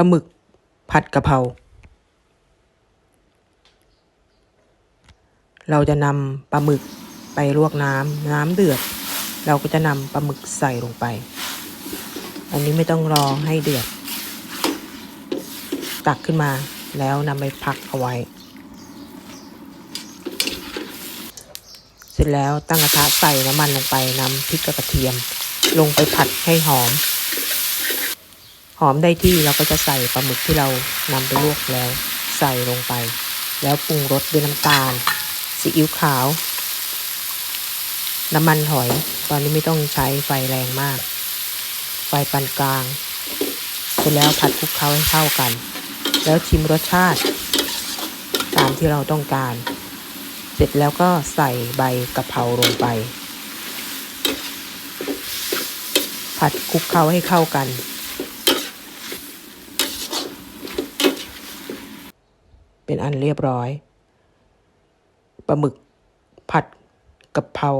ปลาหมึก ผัดกะเพรา เราจะนำปลาหมึกไปลวกน้ำน้ำเดือด เราก็จะนำปลาหมึกใส่ลงไป อันนี้ไม่ต้องรอให้เดือด ตักขึ้นมาแล้วนำไปพักเอาไว้ เสร็จแล้วตั้งกระทะใส่น้ำมันลงไปนำพริกกับกระเทียม ลงไปผัดให้หอม หอมได้ที่เราก็จะใส่ปลาหมึกที่เรานำไปลวกแล้วใส่ลงไป แล้วปรุงรสด้วยน้ำตาลซีอิ๊วขาว น้ำมันหอย ตอนนี้ไม่ต้องใช้ไฟแรงมาก ไฟปานกลาง เสร็จแล้วผัดคลุกเคล้าให้เข้ากัน แล้วชิมรสชาติ ตามที่เราต้องการ เสร็จแล้วก็ใส่ใบกะเพราลงไป ผัดคลุกเคล้าให้เข้ากัน เป็นอันเรียบร้อยปลาหมึกผัดกะเพรา